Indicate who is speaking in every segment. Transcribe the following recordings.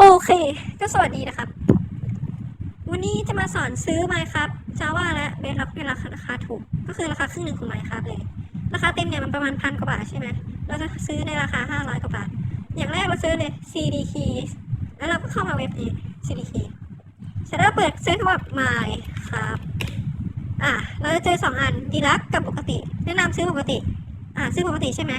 Speaker 1: โอเค ก็สวัสดีนะครับ วันนี้จะมาสอนซื้อไมค์ครับจาว่าและเบสล็อกในราคาราคาถูก ก็คือราคาครึ่งหนึ่งของไมค์ครับเลย ราคาเต็มเนี่ยมันประมาณพันกว่าบาทใช่ไหม เราจะซื้อในราคา 500 กว่าบาท อย่างแรกเราซื้อเลย CD keys แล้วเราก็เข้ามาเว็บนี้ CD key เสร็จแล้วเปิดซื้อคำว่า my ครับ อะ เราจะเจอสองอันดีลักกับปกติ แนะนำซื้อปกติ อะซื้อปกติใช่ไหม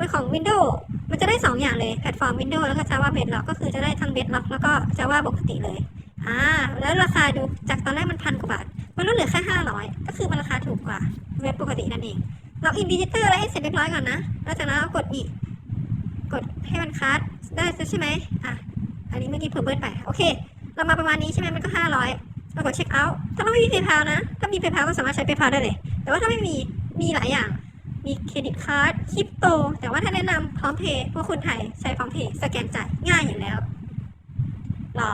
Speaker 1: มันของ Windows มันจะได้ 2 อย่างเลยแพลตฟอร์ม Windows แล้วก็ Java Bedrock ก็คือจะได้ทั้ง Bedrock แล้วก็ Java ปกติเลยอ่าแล้วราคาดูจากตอนแรกมันพันกว่าบาท มันลดเหลือแค่ 500 ก็คือมันราคาถูกกว่าเว็บปกตินั่นเองเราอินดิจิเตอร์อะไรให้เสร็จเรียบร้อยก่อนนะแล้วจากนั้นเรากดอีกกดให้มันคัสได้ใช่ไหมอะอันนี้เมื่อกี้เพิ่มเบิร์ไปโอเค เรามาประมาณนี้ใช่ไหมมันก็ 500เรากดเช็คเอาท์ถ้าเราไม่มี PayPal นะถ้ามี PayPal ก็สามารถใช้ PayPal ได้เลย แต่ว่าถ้าไม่มีมีหลายอย่าง มีเครดิตการ์ดคริปโต แต่ว่าถ้าแนะนำพร้อมเพย์พวกคุณไทยใช้พร้อมเพย์สแกนจ่ายง่ายอยู่แล้ว รอ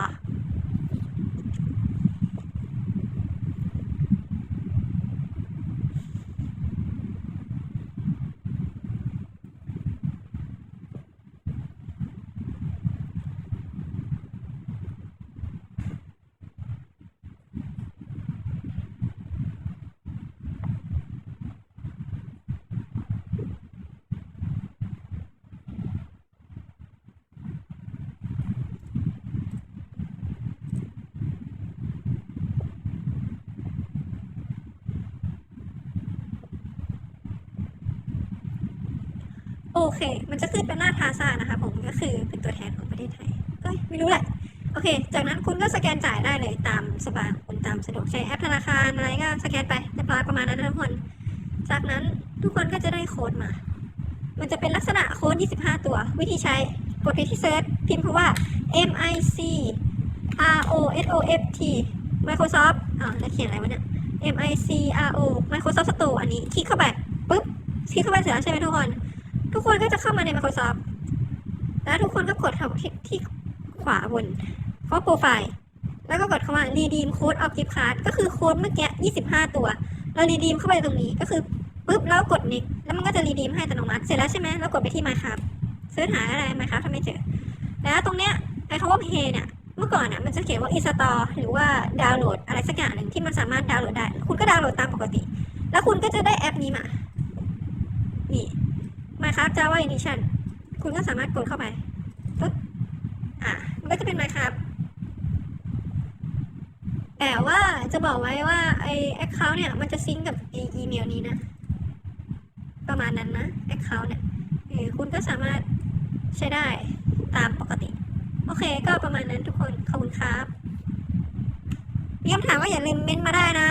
Speaker 1: โอเค มันจะขึ้นเป็นหน้าพาซานะคะ ผมก็คือเป็นตัวแทนของประเทศไทยเอ้ยไม่รู้แหละ โอเค จากนั้นคุณก็สแกนจ่ายได้เลยตามสบายคุณตามสะดวกใช้แอปธนาคารอะไรก็สแกนไปเรียบร้อยประมาณนั้นทุกคน จากนั้นทุกคนก็จะได้โค้ดมา มันจะเป็นลักษณะโค้ด 25 ตัว วิธีใช้ กดไปที่เซิร์ชพิมพ์คำว่า M I C R O S O F T Microsoft อ่าวแล้วเขียนอะไรวะเนี่ย M I C R O Microsoft Store อันนี้ คลิกเข้าไปปุ๊บ คลิกเข้าไปเสร็จแล้วใช่ไหมทุกคน ทุกคนก็จะเข้ามาใน Microsoft แล้วทุกคนก็กดเข้าที่ที่ขวาบนก็โปรไฟล์ แล้วก็กดคำว่า redeem code of gift card ก็คือโค้ดเมื่อกี้ 25 ตัว เรา redeem เข้าไปตรงนี้ก็คือปุ๊บแล้วกด next แล้วมันก็จะ redeem ให้อัตโนมัติ เสร็จแล้วใช่ไหมแล้วกดไปที่ Minecraft เสิร์ชหาอะไร Minecraft ถ้าไม่เจอ แล้วตรงเนี้ยไอ้คำว่า pay เนี่ยเมื่อก่อนอะมันจะเขียนว่า install หรือว่าดาวน์โหลดอะไรสักอย่างหนึ่งที่มันสามารถดาวน์โหลดได้ คุณก็ดาวน์โหลดตามปกติ แล้วคุณก็จะได้แอปนี้มา Minecraft Java Edition คุณก็สามารถกดเข้าไปปุ๊บอะมันก็จะเป็น Minecraft แต่ว่าจะบอกไว้ว่าไอ้ account เนี่ย มันจะซิงกับไอ้อีเมลนี้นะ ประมาณนั้นนะ account เนี่ยคุณก็สามารถใช้ได้ตามปกติ โอเค ก็ประมาณนั้นทุกคน ขอบคุณครับมีคำถามก็อย่าลืมเม้นต์มาได้นะ